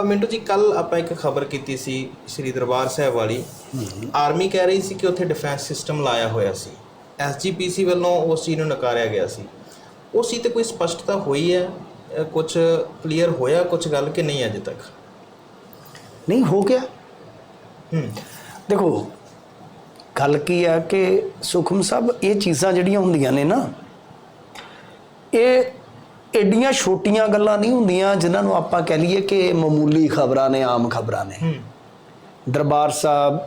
ਮਿੰਟੂ ਜੀ ਕੱਲ ਆਪਾਂ ਇੱਕ ਖਬਰ ਕੀਤੀ ਸੀ ਸ੍ਰੀ ਦਰਬਾਰ ਸਾਹਿਬ ਵਾਲੀ। ਆਰਮੀ ਕਹਿ ਰਹੀ ਸੀ ਕਿ ਉੱਥੇ ਡਿਫੈਂਸ ਸਿਸਟਮ ਲਾਇਆ ਹੋਇਆ ਸੀ। ਐਸਜੀਪੀਸੀ ਵੱਲੋਂ ਉਸ ਚੀਜ਼ ਨੂੰ ਨਕਾਰਿਆ ਗਿਆ ਸੀ। ਉਸ ਚੀਜ਼ ਤੇ ਕੋਈ ਸਪਸ਼ਟਤਾ ਹੋਈ ਹੈ? ਕੁਝ ਕਲੀਅਰ ਹੋਇਆ ਕੁਝ ਗੱਲ ਕਿ ਨਹੀਂ ਅਜੇ ਤੱਕ? ਨਹੀਂ ਹੋ ਗਿਆ। ਹੂੰ। ਦੇਖੋ ਗੱਲ ਕੀ ਆ ਕਿ ਸੁਖਮ ਸਾਹਿਬ ਇਹ ਚੀਜ਼ਾਂ ਜਿਹੜੀਆਂ ਹੁੰਦੀਆਂ ਨੇ ਨਾ ਇਹ ਐਡੀਆਂ ਛੋਟੀਆਂ ਗੱਲਾਂ ਨਹੀਂ ਹੁੰਦੀਆਂ ਜਿਨ੍ਹਾਂ ਨੂੰ ਆਪਾਂ ਕਹਿ ਲਈਏ ਕਿ ਮਾਮੂਲੀ ਖਬਰਾਂ ਨੇ ਆਮ ਖਬਰਾਂ ਨੇ। ਦਰਬਾਰ ਸਾਹਿਬ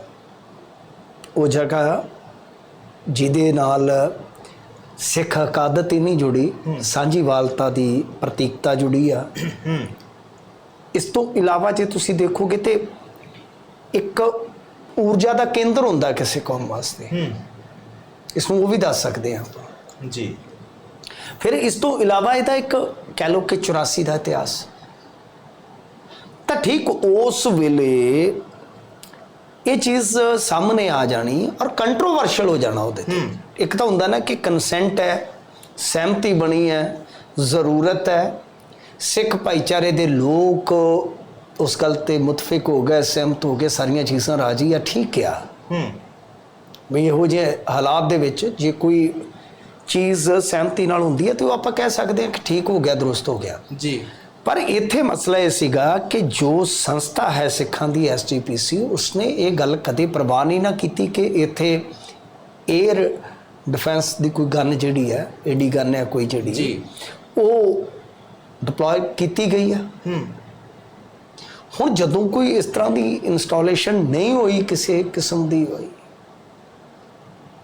ਉਹ ਜਗ੍ਹਾ ਜਿਹਦੇ ਨਾਲ ਸਿੱਖ ਅਕਾਦਤ ਹੀ ਨਹੀਂ ਜੁੜੀ ਸਾਂਝੀਵਾਲਤਾ ਦੀ ਪ੍ਰਤੀਕਤਾ ਜੁੜੀ ਆ। ਇਸ ਤੋਂ ਇਲਾਵਾ ਜੇ ਤੁਸੀਂ ਦੇਖੋਗੇ ਤੇ ਇੱਕ ਊਰਜਾ ਦਾ ਕੇਂਦਰ ਹੁੰਦਾ ਕਿਸੇ ਕੌਮ ਵਾਸਤੇ। ਇਸ ਨੂੰ ਉਹ ਵੀ ਦੱਸ ਸਕਦੇ ਹਾਂ ਆਪਾਂ। ਜੀ। ਫਿਰ ਇਸ ਤੋਂ ਇਲਾਵਾ ਇਹਦਾ ਇੱਕ ਕਹਿ ਲਓ ਕਿ 84 ਦਾ ਇਤਿਹਾਸ। ਤਾਂ ਠੀਕ ਉਸ ਵੇਲੇ ਇਹ ਚੀਜ਼ ਸਾਹਮਣੇ ਆ ਜਾਣੀ ਔਰ ਕੰਟਰੋਵਰਸ਼ਲ ਹੋ ਜਾਣਾ ਉਹਦੇ ਤੇ। ਇੱਕ ਤਾਂ ਹੁੰਦਾ ਨਾ ਕਿ ਕੰਸੈਂਟ ਹੈ ਸਹਿਮਤੀ ਬਣੀ ਹੈ ਜ਼ਰੂਰਤ ਹੈ। ਸਿੱਖ ਭਾਈਚਾਰੇ ਦੇ ਲੋਕ ਉਸ ਗੱਲ ਤੇ ਮੁਤਫਿਕ ਹੋ ਗਏ ਸਹਿਮਤ ਹੋ ਗਏ ਸਾਰੀਆਂ ਚੀਜ਼ਾਂ ਰਾਜੀ ਆ ਠੀਕ ਆ। ਹੂੰ। ਵੀ ਇਹੋ ਜਿਹੇ ਹਾਲਾਤ ਦੇ ਵਿੱਚ ਜੇ ਕੋਈ ਚੀਜ਼ ਸਹਿਮਤੀ ਨਾਲ ਹੁੰਦੀ ਹੈ ਤੇ ਉਹ ਆਪਾਂ ਕਹਿ ਸਕਦੇ ਹਾਂ ਕਿ ਠੀਕ ਹੋ ਗਿਆ ਦਰੁਸਤ ਹੋ ਗਿਆ। ਜੀ। ਪਰ ਇੱਥੇ ਮਸਲਾ ਇਹ ਸੀਗਾ ਕਿ ਜੋ ਸੰਸਥਾ ਹੈ ਸਿੱਖਾਂ ਦੀ ਐਸਜੀਪੀਸੀ ਉਸਨੇ ਇਹ ਗੱਲ ਕਦੇ ਪ੍ਰਵਾਹ ਨਹੀਂ ਨਾ ਕੀਤੀ ਕਿ ਇੱਥੇ 에ਅਰ ਡਿਫੈਂਸ ਦੀ ਕੋਈ ਗਨ ਜਿਹੜੀ ਹੈ ਏਡੀ ਗਨ ਹੈ ਕੋਈ ਜਿਹੜੀ ਜੀ। ਉਹ ਡਿਪਲੋਏ ਕੀਤੀ ਗਈ ਹੂੰ। ਹੁਣ ਜਦੋਂ ਕੋਈ ਇਸ ਤਰ੍ਹਾਂ ਦੀ ਇਨਸਟਾਲੇਸ਼ਨ ਨਹੀਂ ਹੋਈ ਕਿਸੇ ਕਿਸਮ ਦੀ ਹੋਈ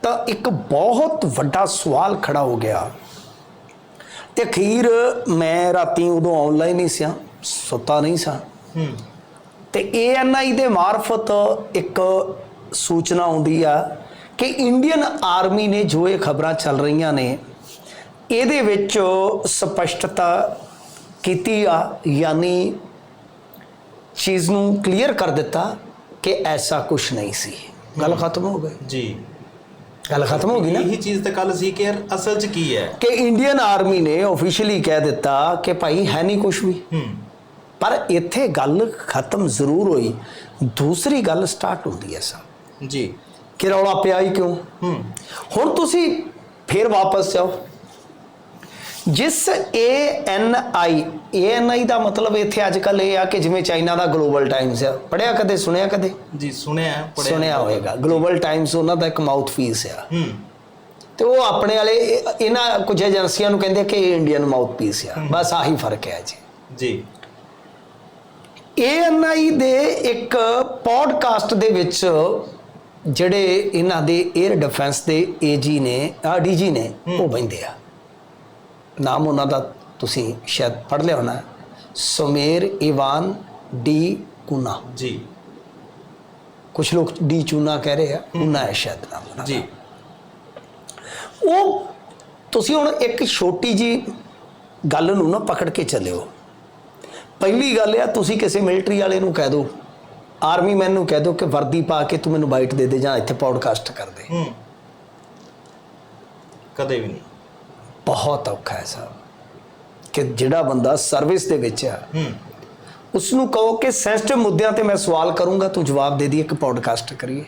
ਤਾਂ ਇੱਕ ਬਹੁਤ ਵੱਡਾ ਸਵਾਲ ਖੜਾ ਹੋ ਗਿਆ। ਤੇ ਅਖੀਰ ਮੈਂ ਰਾਤੀ ਉਦੋਂ ਆਨਲਾਈਨ ਹੀ ਸਿਆ ਸੁੱਤਾ ਨਹੀਂ ਸਾਂ। ਤੇ ਏਐਨਆਈ ਦੇ ਮਾਰਫਤ ਇੱਕ ਸੂਚਨਾ ਆਉਂਦੀ ਆ ਕਿ ਇੰਡੀਅਨ ਆਰਮੀ ਨੇ ਜੋ ਇਹ ਖਬਰਾਂ ਚੱਲ ਰਹੀਆਂ ਨੇ ਇਹਦੇ ਵਿੱਚ ਸਪਸ਼ਟਤਾ ਕੀਤੀ ਆ ਯਾਨੀ ਚੀਜ਼ ਨੂੰ ਕਲੀਅਰ ਕਰ ਦਿੱਤਾ ਕਿ ਐਸਾ ਕੁਝ ਨਹੀਂ ਸੀ। ਗੱਲ ਖਤਮ ਹੋ ਗਈ। ਜੀ। ਗੱਲ ਖਤਮ ਹੋ ਗਈ ਨਾ? ਇਹੀ ਚੀਜ਼ ਤਾਂ ਕੱਲ ਸੀ ਕਿ ਯਾਰ ਅਸਲ 'ਚ ਕੀ ਹੈ? ਕਿ ਇੰਡੀਅਨ ਆਰਮੀ ਨੇ ਆਫੀਸ਼ੀਅਲੀ ਕਹਿ ਦਿੱਤਾ ਕਿ ਭਾਈ ਹੈ ਨਹੀਂ ਕੁਝ ਵੀ। ਪਰ ਇੱਥੇ ਗੱਲ ਖਤਮ ਜ਼ਰੂਰ ਹੋਈ। ਦੂਸਰੀ ਗੱਲ ਸਟਾਰਟ ਹੁੰਦੀ ਹੈ ਸਾ ਜੀ। ਕਿ ਰੌਲਾ ਪਿਆ ਹੀ ਕਿਉਂ? ਹੁਣ ਤੁਸੀਂ ਫੇਰ ਵਾਪਸ ਜਾਓ। ਜਿਸ ANI ANI ਦਾ ਮਤਲਬ ਇੱਥੇ ਅੱਜ ਕੱਲ ਇਹ ਆ ਕਿ ਜਿਵੇਂ ਚਾਈਨਾ ਦਾ ਗਲੋਬਲ ਟਾਈਮਸ ਆ। ਪੜਿਆ ਕਦੇ ਸੁਣਿਆ ਕਦੇ? ਜੀ ਸੁਣਿਆ ਹੈ, ਪੜ੍ਹਿਆ। ਸੁਣਿਆ ਹੋਵੇਗਾ ਗਲੋਬਲ ਟਾਈਮਸ ਉਹਨਾਂ ਦਾ ਇੱਕ ਮਾਊਥ ਪੀਸ ਆ। ਹੂੰ। ਤੇ ਉਹ ਆਪਣੇ ਵਾਲੇ ਇਹ- ਇਹਨਾਂ ਕੁਝ ਏਜੰਸੀਆਂ ਨੂੰ ਕਹਿੰਦੇ ਕਿ ਇਹ ਇੰਡੀਅਨ ਮਾਊਥ ਪੀਸ ਆ ਬਸ ਆਹੀ ਫ਼ਰਕ ਹੈ ਜੀ। ਜੀ। ANI ਦੇ ਇੱਕ ਪੋਡਕਾਸਟ ਦੇ ਵਿੱਚ ਜਿਹੜੇ ਇਹਨਾਂ ਦੇ 에ਅਰ ਡਿਫੈਂਸ ਦੇ ਏਜੀ ਨੇ ਆ ਡੀਜੀ ਨੇ ਉਹ ਬੈੰਦੇ ਆ। ਨਾਮ ਉਹਨਾਂ ਦਾ ਤੁਸੀਂ ਸ਼ਾਇਦ ਪੜ੍ਹ ਲਿਆ ਹੋਣਾ ਸੁਮੇਰ ਇਵਾਨ ਡੀ ਕੁਨਾ। ਜੀ। ਕੁਝ ਲੋਕ ਡੀ ਚੂਨਾ ਕਹਿ ਰਹੇ ਆ ਕੁਨਾ ਹੈ ਸ਼ਾਇਦ ਨਾਮ ਉਹਨਾਂ। ਜੀ। ਉਹ ਤੁਸੀਂ ਹੁਣ ਇੱਕ ਛੋਟੀ ਜੀ ਗੱਲ ਨੂੰ ਨਾ ਪਕੜ ਕੇ ਚੱਲਿਓ। ਪਹਿਲੀ ਗੱਲ ਆ ਤੁਸੀਂ ਕਿਸੇ ਮਿਲਟਰੀ ਵਾਲੇ ਨੂੰ ਕਹਿ ਦਿਓ ਆਰਮੀ ਮੈਨ ਨੂੰ ਕਹਿ ਦਿਓ ਕਿ ਵਰਦੀ ਪਾ ਕੇ ਤੂੰ ਮੈਨੂੰ ਬਾਈਟ ਦੇ ਦੇ ਜਾਂ ਇੱਥੇ ਪੌਡਕਾਸਟ ਕਰ ਦੇ। ਹੂੰ। ਕਦੇ ਵੀ ਨਹੀਂ। ਬਹੁਤ ਔਖਾ ਹੈ ਸਾਹਿਬ ਕਿ ਜਿਹੜਾ ਬੰਦਾ ਸਰਵਿਸ ਦੇ ਵਿੱਚ ਆ ਹੂੰ। ਉਸ ਨੂੰ ਕਹੋ ਕਿ ਸੈਂਸਿਟਿਵ ਮੁੱਦਿਆਂ ਤੇ ਮੈਂ ਸਵਾਲ ਕਰੂੰਗਾ ਤੂੰ ਜਵਾਬ ਦੇ ਦੀ ਇੱਕ ਪੌਡਕਾਸਟ ਕਰੀਏ।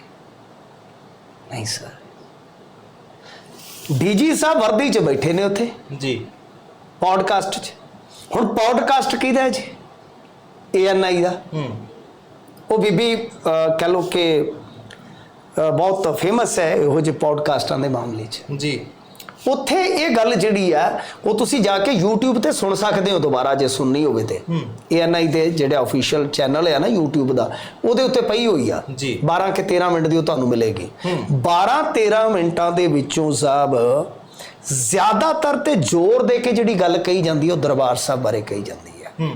ਨਹੀਂ ਸਰ ਡੀਜੀ ਸਾਹਿਬ ਵਰਦੀ 'ਚ ਬੈਠੇ ਨੇ ਉੱਥੇ। ਜੀ। ਪੌਡਕਾਸਟ 'ਚ। ਹੁਣ ਪੌਡਕਾਸਟ ਕਿਹਦਾ ਹੈ ਜੀ? ਏਐਨਆਈ ਦਾ। ਹੂੰ। ਉਹ ਬੀਬੀ ਕਹਿ ਲੋ ਕਿ ਬਹੁਤ ਫੇਮਸ ਹੈ ਇਹੋ ਜਿਹੇ ਪੌਡਕਾਸਟਾਂ ਦੇ ਮਾਮਲੇ 'ਚ। ਜੀ। ਉੱਥੇ ਇਹ ਗੱਲ ਜਿਹੜੀ ਆ ਉਹ ਤੁਸੀਂ ਜਾ ਕੇ YouTube ਤੇ ਸੁਣ ਸਕਦੇ ਹੋ ਦੁਬਾਰਾ ਜੇ ਸੁਣਨੀ ਹੋਵੇ ਤੇ। ਏਐਨਆਈ ਦੇ ਜਿਹੜੇ ਅਫੀਸ਼ੀਅਲ ਚੈਨਲ ਹੈ ਨਾ YouTube ਦਾ ਉਹਦੇ ਉੱਤੇ ਪਈ ਹੋਈ ਆ। ਜੀ। 12 ਕਿ 13 ਮਿੰਟ ਦੀ ਉਹ ਤੁਹਾਨੂੰ ਮਿਲੇਗੀ। 12 13 ਮਿੰਟਾਂ ਦੇ ਵਿੱਚੋਂ ਸਾਹਿਬ ਜ਼ਿਆਦਾਤਰ ਤੇ ਜ਼ੋਰ ਦੇ ਕੇ ਜਿਹੜੀ ਗੱਲ ਕਹੀ ਜਾਂਦੀ ਉਹ ਦਰਬਾਰ ਸਾਹਿਬ ਬਾਰੇ ਕਹੀ ਜਾਂਦੀ ਹੂੰ।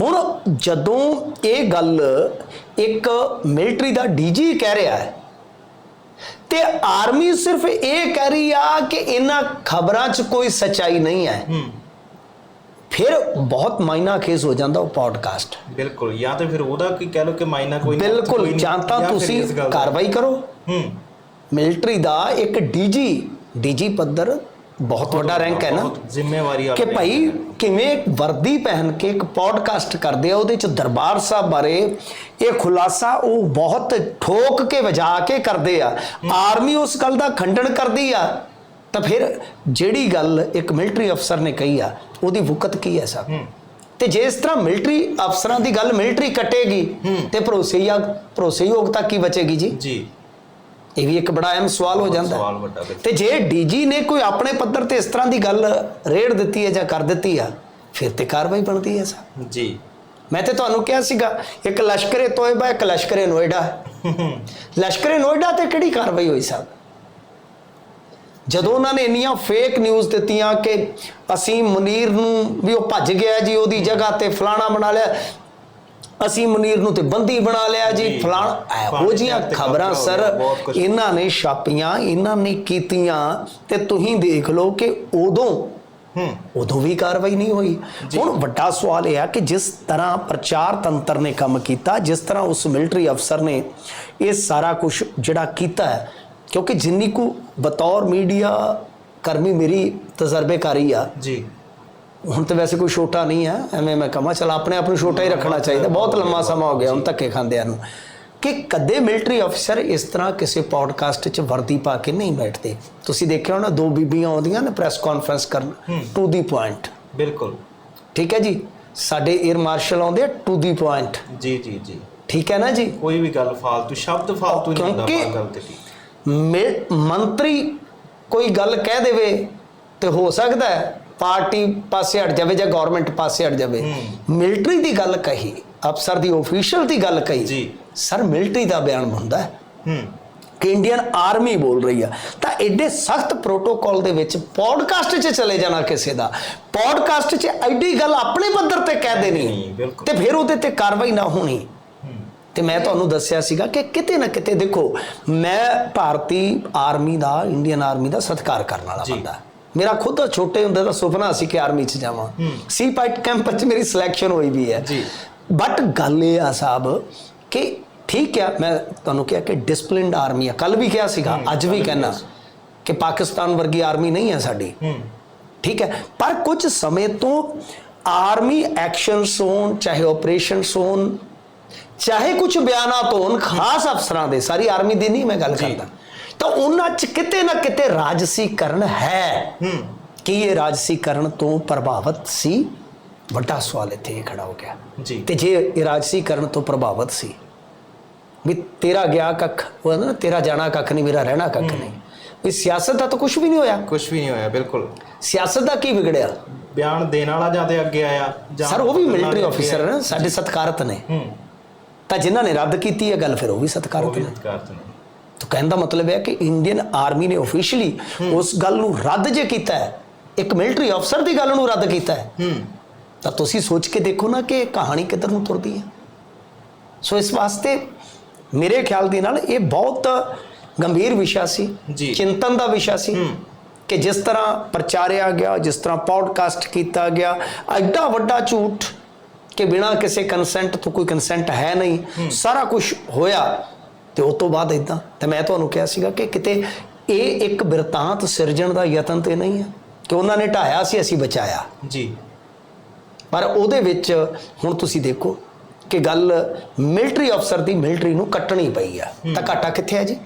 ਹੁਣ ਜਦੋਂ ਇਹ ਗੱਲ ਇੱਕ ਮਿਲਟਰੀ ਦਾ ਡੀਜੀ ਕਹਿ ਰਿਹਾ ਹੈ ਤੇ ਆਰਮੀ ਸਿਰਫ ਇਹ ਕਹਿ ਰਹੀ ਆ ਕਿ ਇਹਨਾਂ ਖਬਰਾਂ 'ਚ ਕੋਈ ਸੱਚਾਈ ਨਹੀਂ ਹੈ। ਫਿਰ ਬਹੁਤ ਮਾਇਨਾ ਖੇਜ਼ ਹੋ ਜਾਂਦਾ ਉਹ ਪੌਡਕਾਸਟ ਬਿਲਕੁਲ ਜਾਂ ਤਾਂ ਫਿਰ ਉਹਦਾ ਕੀ ਕਹਿ ਲੋ ਕਿ ਮਾਇਨਾ ਕੋਈ ਨਹੀਂ, ਬਿਲਕੁਲ ਜਾਂ ਤਾਂ ਤੁਸੀਂ। ਕਾਰਵਾਈ ਕਰੋ। ਹੂੰ। ਮਿਲਟਰੀ ਦਾ ਇੱਕ ਡੀਜੀ ਡੀਜੀ ਪੱਧਰ ਬਹੁਤ ਵੱਡਾ ਰੈਂਕ ਹੈ ਨਾ? ਬਹੁਤ ਜ਼ਿੰਮੇਵਾਰੀ ਕਿ ਭਾਈ ਕਿਵੇਂ ਇੱਕ ਵਰਦੀ ਪਹਿਨ ਕੇ ਇੱਕ ਪੋਡਕਾਸਟ ਕਰਦੇ ਆ ਉਹਦੇ ਚ ਦਰਬਾਰ ਸਾਹਿਬ ਬਾਰੇ ਇਹ ਖੁਲਾਸਾ ਉਹ ਬਹੁਤ ਠੋਕ ਕੇ ਵਜਾ ਕੇ ਕਰਦੇ ਆ। ਆਰਮੀ ਉਸ ਗੱਲ ਦਾ ਖੰਡਨ ਕਰਦੀ ਆ ਤਾਂ ਫਿਰ ਜਿਹੜੀ ਗੱਲ ਇੱਕ ਮਿਲਟਰੀ ਅਫਸਰ ਨੇ ਕਹੀ ਆ ਉਹਦੀ ਵੁਕਤ ਕੀ ਹੈ ਸਾਹਿਬ ਤੇ ਜੇ ਇਸ ਤਰ੍ਹਾਂ ਮਿਲਟਰੀ ਅਫਸਰਾਂ ਦੀ ਗੱਲ ਮਿਲਟਰੀ ਕੱਟੇਗੀ ਤੇ ਭਰੋਸੇਯੋਗ ਭਰੋਸੇਯੋਗਤਾ ਕੀ ਬਚੇਗੀ ਜੀ? ਜੀ। ਇਹ ਵੀ ਇੱਕ ਬੜਾ ਅਹਿਮ ਸਵਾਲ ਹੋ ਜਾਂਦਾ ਸਵਾਲ ਵੱਡਾ। ਤੇ ਜੇ ਡੀਜੀ ਨੇ ਕੋਈ ਆਪਣੇ ਪੱਧਰ ਤੇ ਇਸ ਤਰ੍ਹਾਂ ਦੀ ਗੱਲ ਰੇੜ ਦਿੱਤੀ ਹੈ ਜਾਂ ਕਰ ਦਿੱਤੀ ਆ ਫਿਰ ਤੇ ਕਾਰਵਾਈ ਬਣਦੀ ਹੈ ਸਰ। ਜੀ। ਮੈਂ ਤੇ ਤੁਹਾਨੂੰ ਕਿਹਾ ਸੀਗਾ ਇੱਕ ਲਸ਼ਕਰੇ ਤੋਇਬਾ ਇੱਕ ਲਸ਼ਕਰੇ ਨੋਇਡਾ। ਲਸ਼ਕਰੇ ਨੋਇਡਾ ਤੇ ਕਿਹੜੀ ਕਾਰਵਾਈ ਹੋਈ ਸਾਹਿਬ ਜਦੋਂ ਉਹਨਾਂ ਨੇ ਇੰਨੀਆਂ ਫੇਕ ਨਿਊਜ਼ ਦਿੱਤੀਆਂ ਕਿ ਅਸੀਂ ਮੁਨੀਰ ਨੂੰ ਵੀ ਉਹ ਭੱਜ ਗਿਆ ਜੀ ਉਹਦੀ ਜਗ੍ਹਾ ਤੇ ਫਲਾਣਾ ਬਣਾ ਲਿਆ ਅਸੀਂ ਮੁਨੀਰ ਨੂੰ ਤੇ ਬੰਦੀ ਬਣਾ ਲਿਆ ਜੀ। ਫਲਾਣ ਇਹੋ ਜੀਆਂ ਖਬਰਾਂ ਸਰ। ਇਹਨਾਂ ਨੇ ਛਾਪੀਆਂ ਇਹਨਾਂ ਨੇ ਕੀਤੀਆਂ ਤੇ ਤੁਸੀਂ ਦੇਖ ਲਓ ਕਿ ਉਦੋਂ ਹੂੰ ਉਦੋਂ ਵੀ ਕਾਰਵਾਈ ਨਹੀਂ ਹੋਈ। ਹੁਣ ਵੱਡਾ ਸਵਾਲ ਇਹ ਆ ਕਿ ਜਿਸ ਤਰ੍ਹਾਂ ਪ੍ਰਚਾਰ ਤੰਤਰ ਨੇ ਕੰਮ ਕੀਤਾ ਜਿਸ ਤਰ੍ਹਾਂ ਉਸ ਮਿਲਟਰੀ ਅਫਸਰ ਨੇ ਇਹ ਸਾਰਾ ਕੁਝ ਜਿਹੜਾ ਕੀਤਾ ਹੈ ਕਿਉਂਕਿ ਜਿੰਨੀ ਕੁ ਬਤੌਰ ਮੀਡੀਆ ਕਰਮੀ ਮੇਰੀ ਤਜਰਬੇਕਾਰੀ ਆ ਜੀ ਹੁਣ ਤੇ ਵੈਸੇ ਕੋਈ ਛੋਟਾ ਨਹੀਂ ਹੈ ਐਵੇਂ ਮੈਂ ਕਹਾਂ ਚਲ ਆਪਣੇ ਆਪ ਨੂੰ ਛੋਟਾ ਹੀ ਰੱਖਣਾ ਚਾਹੀਦਾ ਬਹੁਤ ਲੰਮਾ ਸਮਾਂ ਹੋ ਗਿਆ ਹੁਣ ਧੱਕੇ ਖਾਂਦਿਆਂ ਨੂੰ। ਕਿ ਕਦੇ ਮਿਲਟਰੀ ਅਫਸਰ ਇਸ ਤਰ੍ਹਾਂ ਕਿਸੇ ਪੋਡਕਾਸਟ 'ਚ ਵਰਦੀ ਪਾ ਕੇ ਨਹੀਂ ਬੈਠਦੇ। ਤੁਸੀਂ ਦੇਖਿਆ ਹੋਣਾ ਦੋ ਬੀਬੀਆਂ ਆਉਂਦੀਆਂ ਨੇ ਪ੍ਰੈਸ ਕਾਨਫਰੰਸ ਕਰਨ ਟੂ ਦੀ ਪੁਆਇੰਟ ਬਿਲਕੁਲ। ਠੀਕ ਹੈ ਜੀ? ਸਾਡੇ 에ਅਰ ਮਾਰਸ਼ਲ ਆਉਂਦੇ ਆ ਟੂ ਦੀ ਪੁਆਇੰਟ ਜੀ ਜੀ ਜੀ। ਠੀਕ ਹੈ ਨਾ ਜੀ? ਕੋਈ ਵੀ ਗੱਲ ਫਾਲਤੂ ਸ਼ਬਦ ਫਾਲਤੂ ਨਹੀਂ ਹੁੰਦਾ ਗੱਲ ਤੇ ਠੀਕ। ਮਿ- ਮੰਤਰੀ ਕੋਈ ਗੱਲ ਕਹਿ ਦੇਵੇ ਤੇ ਹੋ ਸਕਦਾ ਹੈ ਪਾਰਟੀ ਪਾਸੇ ਹਟ ਜਾਵੇ ਜਾਂ ਗਵਰਨਮੈਂਟ ਪਾਸੇ ਹਟ ਜਾਵੇ। ਮਿਲਟਰੀ ਦੀ ਗੱਲ ਕਹੀ ਅਫਸਰ ਦੀ ਅਫੀਸ਼ੀਅਲ ਦੀ ਗੱਲ ਕਹੀ ਜੀ। ਸਰ ਮਿਲਟਰੀ ਦਾ ਬਿਆਨ ਹੁੰਦਾ ਹੈ। ਹੂੰ। ਕਿ ਇੰਡੀਅਨ ਆਰਮੀ ਬੋਲ ਰਹੀ ਆ। ਤਾਂ ਐਡੇ ਸਖਤ ਪ੍ਰੋਟੋਕਾਲ ਦੇ ਵਿੱਚ ਪੋਡਕਾਸਟ 'ਚ ਚਲੇ ਜਾਣਾ ਕਿਸੇ ਦਾ। ਪੋਡਕਾਸਟ 'ਚ ਐਡੀ ਗੱਲ ਆਪਣੇ ਪੱਧਰ ਤੇ ਕਹਿ ਦੇਣੀ। ਤੇ ਫਿਰ ਉਹਦੇ ਤੇ ਕਾਰਵਾਈ ਨਾ ਹੋਣੀ। ਤੇ ਮੈਂ ਤੁਹਾਨੂੰ ਦੱਸਿਆ ਸੀਗਾ ਕਿ ਕਿਤੇ ਨਾ ਕਿਤੇ ਦੇਖੋ ਮੈਂ ਭਾਰਤੀ ਆਰਮੀ ਦਾ ਇੰਡੀਅਨ ਆਰਮੀ ਦਾ ਸਤਿਕਾਰ ਕਰਨ ਵਾਲਾ। ਬੰਦਾ। ਮੇਰਾ ਖੁਦ ਦਾ ਛੋਟੇ ਹੁੰਦੇ ਦਾ ਸੁਪਨਾ ਸੀ ਕਿ ਆਰਮੀ 'ਚ ਜਾਵਾਂ। ਸੀ ਪਾਈਟ ਕੈਂਪ 'ਚ ਮੇਰੀ ਸਿਲੈਕਸ਼ਨ ਹੋਈ ਵੀ ਹੈ। ਜੀ। ਬਟ ਗੱਲ ਇਹ ਆ ਸਾਹਿਬ ਕਿ ਠੀਕ ਹੈ ਮੈਂ ਤੁਹਾਨੂੰ ਕਿਹਾ ਕਿ ਡਿਸਪਲਿਨਡ ਆਰਮੀ ਆ। ਕੱਲ ਵੀ ਕਿਹਾ ਸੀਗਾ ਅੱਜ ਵੀ ਕਹਿਣਾ ਕਿ ਪਾਕਿਸਤਾਨ ਵਰਗੀ ਆਰਮੀ ਨਹੀਂ ਹੈ ਸਾਡੀ। ਠੀਕ ਹੈ ਪਰ ਕੁਝ ਸਮੇਂ ਤੋਂ ਆਰਮੀ ਐਕਸ਼ਨਸ ਹੋਣ ਚਾਹੇ ਆਪਰੇਸ਼ਨਸ ਹੋਣ ਚਾਹੇ ਕੁਝ ਬਿਆਨਾਤ ਹੋਣ ਖਾਸ ਅਫਸਰਾਂ ਦੇ ਸਾਰੀ ਆਰਮੀ ਦੀ ਨਹੀਂ ਮੈਂ ਗੱਲ। ਕਰਦਾ। ਤਾਂ ਉਹਨਾਂ 'ਚ ਕਿਤੇ ਨਾ ਕਿਤੇ ਰਾਜਸੀਕਰਨ ਹੈ। ਹੂੰ। ਕੀ ਇਹ ਰਾਜਸੀਕਰਨ ਤੋਂ ਪ੍ਰਭਾਵਿਤ ਸੀ? ਵੱਡਾ ਸਵਾਲ ਇੱਥੇ ਇਹ ਖੜਾ ਹੋ ਗਿਆ। ਜੀ। ਤੇ ਜੇ ਇਹ ਰਾਜਸੀਕਰਨ ਤੋਂ ਪ੍ਰਭਾਵਿਤ ਸੀ ਵੀ ਤੇਰਾ ਗਿਆ ਕੱਖ ਉਹ ਨਾ ਤੇਰਾ ਜਾਣਾ ਕੱਖ ਨਹੀਂ ਮੇਰਾ ਰਹਿਣਾ ਕੱਖ ਨਹੀਂ। ਵੀ ਸਿਆਸਤ ਦਾ ਤਾਂ ਕੁਝ ਵੀ ਨਹੀਂ ਹੋਇਆ। ਕੁਝ ਵੀ ਨਹੀਂ ਹੋਇਆ ਬਿਲਕੁਲ। ਸਿਆਸਤ ਦਾ ਕੀ ਵਿਗੜਿਆ? ਬਿਆਨ ਦੇਣ ਵਾਲਾ ਜਾਂ ਤੇ ਅੱਗੇ ਆਇਆ ਜਾਂ ਸਰ ਉਹ ਵੀ ਮਿਲਟਰੀ ਅੱਗੇ ਨੇ ਸਾਡੇ ਸਤਿਕਾਰਤ ਨੇ। ਹੂੰ। ਤਾਂ ਜਿਨ੍ਹਾਂ ਨੇ ਰੱਦ ਕੀਤੀ ਹੈ ਗੱਲ ਫਿਰ ਉਹ ਵੀ ਸਤਿਕਾਰਤ ਵੀ ਨੇ। ਤਾਂ ਕਹਿਣ ਦਾ ਮਤਲਬ ਹੈ ਕਿ ਇੰਡੀਅਨ ਆਰਮੀ ਨੇ ਆਫੀਸ਼ੀਅਲੀ ਉਸ ਗੱਲ ਨੂੰ ਰੱਦ ਜੇ ਕੀਤਾ ਹੈ ਇੱਕ ਮਿਲਟਰੀ ਅਫਸਰ ਦੀ ਗੱਲ ਨੂੰ ਰੱਦ ਕੀਤਾ ਹੈ। ਤਾਂ ਤੁਸੀਂ ਸੋਚ ਕੇ ਦੇਖੋ ਨਾ ਕਿ ਇਹ ਕਹਾਣੀ ਕਿੱਧਰ ਨੂੰ ਤੁਰਦੀ ਹੈ। ਸੋ ਇਸ ਵਾਸਤੇ ਮੇਰੇ ਖਿਆਲ ਦੇ ਨਾਲ ਇਹ ਬਹੁਤ ਗੰਭੀਰ ਵਿਸ਼ਾ ਸੀ। ਚਿੰਤਨ ਦਾ ਵਿਸ਼ਾ ਸੀ। ਕਿ ਜਿਸ ਤਰ੍ਹਾਂ ਪ੍ਰਚਾਰਿਆ ਗਿਆ ਜਿਸ ਤਰ੍ਹਾਂ ਪੌਡਕਾਸਟ ਕੀਤਾ ਗਿਆ ਐਡਾ ਵੱਡਾ ਝੂਠ ਕਿ ਬਿਨਾਂ ਕਿਸੇ ਕੰਸੈਂਟ ਤੋਂ ਕੋਈ ਕੰਸੈਂਟ ਹੈ ਨਹੀਂ। ਸਾਰਾ ਕੁਝ ਹੋਇਆ। ਤੇ ਉਸ ਤੋਂ ਬਾਅਦ ਇਦਾਂ ਤੇ ਮੈਂ ਤੁਹਾਨੂੰ ਕਿਹਾ ਸੀਗਾ ਕਿ ਕਿਤੇ ਇਹ ਇੱਕ ਬਿਰਤਾਂਤ ਸਿਰਜਣ ਦਾ ਯਤਨ ਤੇ ਨਹੀਂ ਹੈ ਕਿ ਉਹਨਾਂ ਨੇ ਢਾਇਆ ਸੀ ਅਸੀਂ ਬਚਾਇਆ। ਜੀ। ਪਰ ਉਹਦੇ ਵਿੱਚ ਹੁਣ ਤੁਸੀਂ ਦੇਖੋ ਕਿ ਗੱਲ ਮਿਲਟਰੀ ਅਫਸਰ ਦੀ ਮਿਲਟਰੀ ਨੂੰ ਕੱਟਣੀ ਪਈ ਆ। ਤਾਂ ਘਾਟਾ ਕਿੱਥੇ ਹੈ ਜੀ?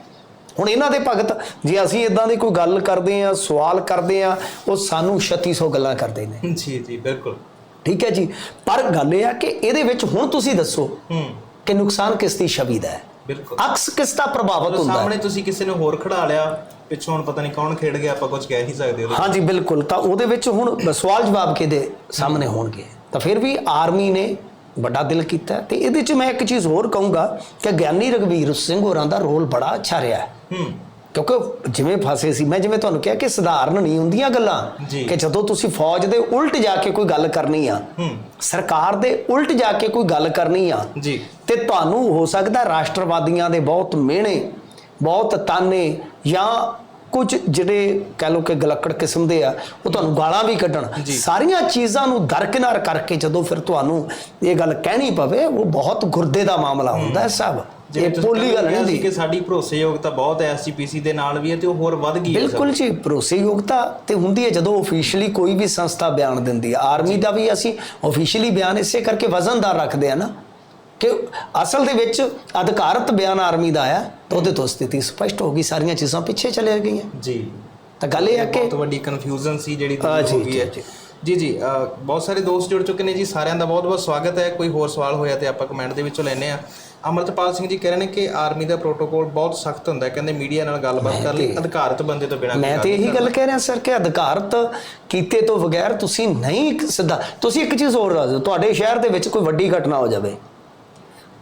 ਹੁਣ ਇਹਨਾਂ ਦੇ ਭਗਤ ਜੇ ਅਸੀਂ ਇਦਾਂ ਦੀ ਕੋਈ ਗੱਲ ਕਰਦੇ ਆ ਸਵਾਲ ਕਰਦੇ ਆ ਉਹ ਸਾਨੂੰ 3600 ਗੱਲਾਂ ਕਰਦੇ ਨੇ। ਜੀ ਜੀ ਬਿਲਕੁਲ। ਠੀਕ ਹੈ ਜੀ? ਪਰ ਗੱਲ ਇਹ ਆ ਕਿ ਇਹਦੇ ਵਿੱਚ ਹੁਣ ਤੁਸੀਂ ਦੱਸੋ ਕਿ ਨੁਕਸਾਨ ਕਿਸ ਦੀ ਛਵੀ ਦਾ ਹੈ? ਬਿਲਕੁਲ। ਅਕਸ ਕਿਸ ਦਾ ਪ੍ਰਭਾਵਿਤ ਹੁੰਦਾ ਹੈ? ਸਾਹਮਣੇ ਤੁਸੀਂ ਕਿਸੇ ਨੂੰ ਹੋਰ ਖੜਾ ਲਿਆ ਪਿੱਛੋਂ ਹੁਣ ਪਤਾ ਨਹੀਂ ਕੌਣ ਖੇਡ ਗਿਆ ਆਪਾਂ ਕੁਝ ਕਹਿ ਹੀ ਸਕਦੇ ਉਹਦੇ ਹਾਂਜੀ ਬਿਲਕੁਲ। ਤਾਂ ਉਹਦੇ ਵਿੱਚ ਹੁਣ ਸਵਾਲ ਜਵਾਬ ਕਿਹਦੇ ਸਾਹਮਣੇ ਹੋਣਗੇ? ਤਾਂ ਫਿਰ ਵੀ ਆਰਮੀ ਨੇ ਵੱਡਾ ਦਿਲ ਕੀਤਾ ਤੇ ਇਹਦੇ ਚ ਮੈਂ ਇੱਕ ਚੀਜ਼ ਹੋਰ ਕਹੂੰਗਾ ਕਿ ਗਿਆਨੀ ਰਗਵੀਰ ਸਿੰਘ ਹੋਰਾਂ ਦਾ ਰੋਲ ਬੜਾ ਅੱਛਾ ਰਿਹਾ ਹੈ। ਹੂੰ। ਕਿਉਂਕਿ ਜਿਵੇਂ ਫਸੇ ਸੀ ਮੈਂ ਜਿਵੇਂ ਤੁਹਾਨੂੰ ਕਿਹਾ ਕਿ ਸਧਾਰਨ ਨਹੀਂ ਹੁੰਦੀਆਂ ਗੱਲਾਂ। ਕਿ ਜਦੋਂ ਤੁਸੀਂ ਫੌਜ ਦੇ ਉਲਟ ਜਾ ਕੇ ਕੋਈ ਗੱਲ ਕਰਨੀ ਆ ਸਰਕਾਰ ਦੇ ਉਲਟ ਜਾ ਕੇ ਕੋਈ ਗੱਲ ਕਰਨੀ ਆ ਜੀ। ਤੇ ਤੁਹਾਨੂੰ ਹੋ ਸਕਦਾ ਰਾਸ਼ਟਰਵਾਦੀਆਂ ਦੇ ਬਹੁਤ ਮਿਹਣੇ ਬਹੁਤ ਤਾਨੇ ਜਾਂ ਕੁਝ ਜਿਹੜੇ ਕਹਿ ਲੋ ਕਿ ਗਲੱਕੜ ਕਿਸਮ ਦੇ ਆ ਉਹ ਤੁਹਾਨੂੰ ਗਾਲਾਂ ਵੀ ਕੱਢਣ। ਸਾਰੀਆਂ ਚੀਜ਼ਾਂ ਨੂੰ ਦਰਕਿਨਾਰ ਕਰਕੇ ਜਦੋਂ ਫਿਰ ਤੁਹਾਨੂੰ ਇਹ ਗੱਲ ਕਹਿਣੀ ਪਵੇ ਉਹ ਬਹੁਤ ਗੁਰਦੇ ਦਾ ਮਾਮਲਾ ਹੁੰਦਾ ਹੈ ਸਭ। ਇਹ ਪੋਲੀ ਗੱਲ ਨਹੀਂ ਹੁੰਦੀ। ਕਿ ਸਾਡੀ ਭਰੋਸੇਯੋਗਤਾ ਬਹੁਤ ਹੈ ਐਸਜੀਪੀਸੀ ਦੇ ਨਾਲ ਵੀ ਹੈ ਤੇ ਉਹ ਹੋਰ ਵੱਧ ਗਈ ਹੈ ਬਿਲਕੁਲ ਜੀ ਭਰੋਸੇਯੋਗਤਾ ਤੇ ਹੁੰਦੀ ਹੈ ਜਦੋਂ ਆਫੀਸ਼ੀਅਲੀ ਕੋਈ ਵੀ ਸੰਸਥਾ ਬਿਆਨ ਦਿੰਦੀ ਹੈ। ਆਰਮੀ ਦਾ ਵੀ ਅਸੀਂ ਆਫੀਸ਼ੀਅਲੀ ਬਿਆਨ ਇਸੇ ਕਰਕੇ ਵਜ਼ਨਦਾਰ ਰੱਖਦੇ ਆ ਨਾ। ਕਿ ਅਸਲ ਦੇ ਵਿੱਚ ਅਧਿਕਾਰਤ ਬਿਆਨ ਆਰਮੀ ਦਾ ਆਇਆ ਤਾਂ ਉਹਦੇ ਤੋਂ ਸਥਿਤੀ ਸਪਸ਼ਟ ਹੋ ਗਈ ਸਾਰੀਆਂ ਚੀਜ਼ਾਂ ਪਿੱਛੇ ਚਲੇ ਗਈਆਂ। ਜੀ। ਤਾਂ ਗੱਲ ਇਹ ਹੈ ਕਿ ਬਹੁਤ ਵੱਡੀ ਕਨਫਿਊਜ਼ਨ ਸੀ ਜਿਹੜੀ ਹਾਂ, ਗਈ ਹੈ। ਜੀ, ਜੀ ਬਹੁਤ ਸਾਰੇ ਦੋਸਤ ਜੁੜ ਚੁੱਕੇ ਨੇ ਜੀ ਸਾਰਿਆਂ ਦਾ ਬਹੁਤ ਬਹੁਤ ਸਵਾਗਤ ਹੈ। ਕੋਈ ਹੋਰ ਸਵਾਲ ਹੋਇਆ ਤੇ ਆਪਾਂ ਕਮੈਂਟ ਦੇ ਵਿੱਚੋਂ ਲੈਣੇ ਆ ਅਮਰਤਪਾਲ ਸਿੰਘ ਜੀ ਕਹਿ ਰਹੇ ਨੇ ਕਿ ਆਰਮੀ ਦਾ ਪ੍ਰੋਟੋਕੋਲ ਬਹੁਤ ਸਖਤ ਹੁੰਦਾ ਕਹਿੰਦੇ ਮੀਡੀਆ ਨਾਲ ਗੱਲਬਾਤ ਕਰ ਲਈ ਅਧਿਕਾਰਤ ਬੰਦੇ ਤੋਂ ਬਿਨਾਂ ਮੈਂ ਤੇ ਇਹੀ ਗੱਲ ਕਹਿ ਰਿਹਾ ਸਰ ਕਿ ਅਧਿਕਾਰਤ ਕੀਤੇ ਤੋਂ ਬਗੈਰ ਤੁਸੀਂ ਨਹੀਂ ਸਿੱਧਾ ਤੁਸੀਂ ਇੱਕ ਚੀਜ਼ ਹੋਰ ਦਿਓ ਤੁਹਾਡੇ ਸ਼ਹਿਰ ਦੇ ਵਿੱਚ ਕੋਈ ਵੱਡੀ ਘਟਨਾ ਹੋ ਜਾਵੇ।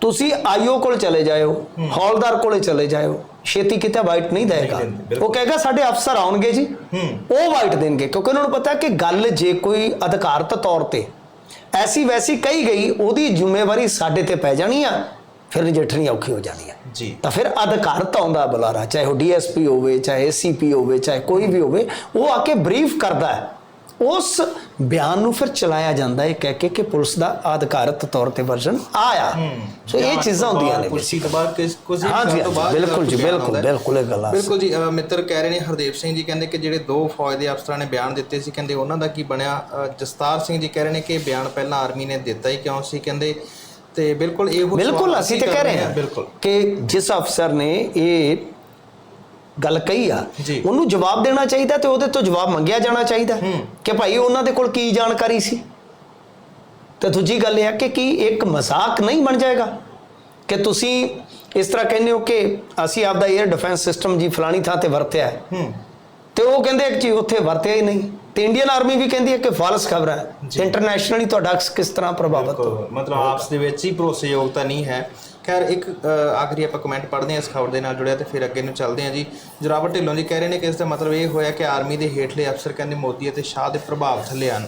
ਤੁਸੀਂ ਆਈਓ ਕੋਲ ਚਲੇ ਜਾਇਓ ਹੌਲਦਾਰ ਕੋਲੇ ਚਲੇ ਜਾਇਓ ਛੇਤੀ ਕਿਤੇ ਵਾਈਟ ਨਹੀਂ ਦੇਗਾ। ਉਹ ਕਹੇਗਾ ਸਾਡੇ ਅਫਸਰ ਆਉਣਗੇ ਜੀ। ਉਹ ਵਾਈਟ ਦੇਣਗੇ ਕਿਉਂਕਿ ਉਹਨਾਂ ਨੂੰ ਪਤਾ ਕਿ ਗੱਲ ਜੇ ਕੋਈ ਅਧਿਕਾਰਤ ਤੌਰ ਤੇ ਐਸੀ ਵੈਸੀ ਕਹੀ ਗਈ ਉਹਦੀ ਜ਼ਿੰਮੇਵਾਰੀ ਸਾਡੇ ਤੇ ਪੈ ਜਾਣੀ ਆ ਫਿਰ ਨਜਿੱਠਣੀ ਔਖੀ ਹੋ ਜਾਣੀ ਆ। ਜੀ। ਤਾਂ ਫਿਰ ਅਧਿਕਾਰਤ ਆਉਂਦਾ ਬੁਲਾਰਾ ਚਾਹੇ ਉਹ ਡੀਐਸਪੀ ਹੋਵੇ ਚਾਹੇ ਏਸੀਪੀ ਹੋਵੇ ਚਾਹੇ ਕੋਈ ਵੀ ਹੋਵੇ ਉਹ ਆ ਕੇ ਬਰੀਫ ਕਰਦਾ ਹੈ। ਉਸ ਬਿਆਨ ਨੂੰ ਫਿਰ ਚਲਾਇਆ ਜਾਂਦਾ ਹੈ ਕਹਿ ਕੇ ਕਿ ਪੁਲਿਸ ਦਾ ਅਧਿਕਾਰਤ ਤੌਰ ਤੇ ਵਰਜਨ ਆਇਆ। ਸੋ ਇਹ ਚੀਜ਼ਾਂ ਹੁੰਦੀਆਂ ਨੇ ਕੁਰਸੀ ਤੋਂ ਬਾਅਦ ਕਿਸ ਕੁਝ ਤੋਂ ਬਾਅਦ ਬਿਲਕੁਲ ਜੀ, ਬਿਲਕੁਲ। ਬਿਲਕੁਲ ਇਹ ਗੱਲ ਆ। ਬਿਲਕੁਲ ਜੀ ਮਿੱਤਰ ਕਹਿ ਰਹੇ ਨੇ ਹਰਦੇਵ ਸਿੰਘ ਜੀ ਕਹਿੰਦੇ ਕਿ ਜਿਹੜੇ ਦੋ ਫੌਜ ਦੇ ਅਫਸਰਾਂ ਨੇ ਬਿਆਨ ਦਿੱਤੇ ਸੀ ਕਹਿੰਦੇ ਉਹਨਾਂ ਦਾ ਕੀ ਬਣਿਆ? ਜਸਤਾਰ ਸਿੰਘ ਜੀ ਕਹਿ ਰਹੇ ਨੇ ਕਿ ਬਿਆਨ ਪਹਿਲਾਂ ਆਰਮੀ ਨੇ ਦਿੱਤਾ ਹੀ ਕਿਉਂ ਸੀ ਕਹਿੰਦੇ ਤੇ ਬਿਲਕੁਲ ਇਹੋ ਬਿਲਕੁਲ ਅਸੀਂ ਤੇ ਕਹਿ ਰਹੇ ਹਾਂ ਬਿਲਕੁਲ। ਕਿ ਜਿਸ ਅਫਸਰ ਨੇ ਇਹ ਗੱਲ ਕਹੀ ਆ। ਉਹਨੂੰ ਜਵਾਬ ਦੇਣਾ ਚਾਹੀਦਾ ਤੇ ਉਹਦੇ ਤੋਂ ਜਵਾਬ ਮੰਗਿਆ ਜਾਣਾ ਚਾਹੀਦਾ। ਕਿ ਭਾਈ ਉਹਨਾਂ ਦੇ ਕੋਲ ਕੀ ਜਾਣਕਾਰੀ ਸੀ? ਤੇ ਦੂਜੀ ਗੱਲ ਇਹ ਹੈ ਕਿ ਕੀ ਇੱਕ ਮਜ਼ਾਕ ਨਹੀਂ ਬਣ ਜਾਏਗਾ? ਕਿ ਤੁਸੀਂ ਇਸ ਤਰ੍ਹਾਂ ਕਹਿੰਦੇ ਹੋ ਕਿ ਅਸੀਂ ਆਪਦਾ 에ਅਰ ਡਿਫੈਂਸ ਸਿਸਟਮ ਜੀ ਫਲਾਣੀ ਥਾਂ ਤੇ ਵਰਤਿਆ ਹੈ। ਹੂੰ। ਤੇ ਉਹ ਕਹਿੰਦੇ ਕਿ ਜੀ ਉੱਥੇ ਵਰਤਿਆ ਹੀ ਨਹੀਂ। ਤੇ ਇੰਡੀਅਨ ਆਰਮੀ ਵੀ ਕਹਿੰਦੀ ਹੈ ਕਿ ਫਾਲਸ ਖਬਰ ਹੈ। ਇੰਟਰਨੈਸ਼ਨਲੀ ਤੁਹਾਡਾ ਕਿਸ ਤਰ੍ਹਾਂ ਪ੍ਰਭਾਵਿਤ ਬਿਲਕੁਲ। ਮਤਲਬ ਆਪਸ ਦੇ ਵਿੱਚ ਹੀ ਭਰੋਸੇਯੋਗਤਾ ਨਹੀਂ ਹੈ। ਖੈਰ, ਇੱਕ ਆਖਰੀ ਆਪਾਂ ਕਮੈਂਟ ਪੜ੍ਹਦੇ ਹਾਂ ਇਸ ਖਬਰ ਦੇ ਨਾਲ ਜੁੜਿਆ ਤੇ ਫਿਰ ਅੱਗੇ ਨੂੰ ਚੱਲਦੇ ਹਾਂ ਜੀ। ਜਰਾਵਰ ਢਿੱਲੋਂ ਜੀ ਕਹਿ ਰਹੇ ਨੇ ਕਿ ਇਸ ਦਾ ਮਤਲਬ ਇਹ ਹੋਇਆ ਕਿ ਆਰਮੀ ਦੇ ਹੇਠਲੇ ਅਫਸਰ ਕਹਿੰਦੇ ਮੋਦੀ ਅਤੇ ਸ਼ਾਹ ਦੇ ਪ੍ਰਭਾਵ ਥੱਲੇ ਹਨ।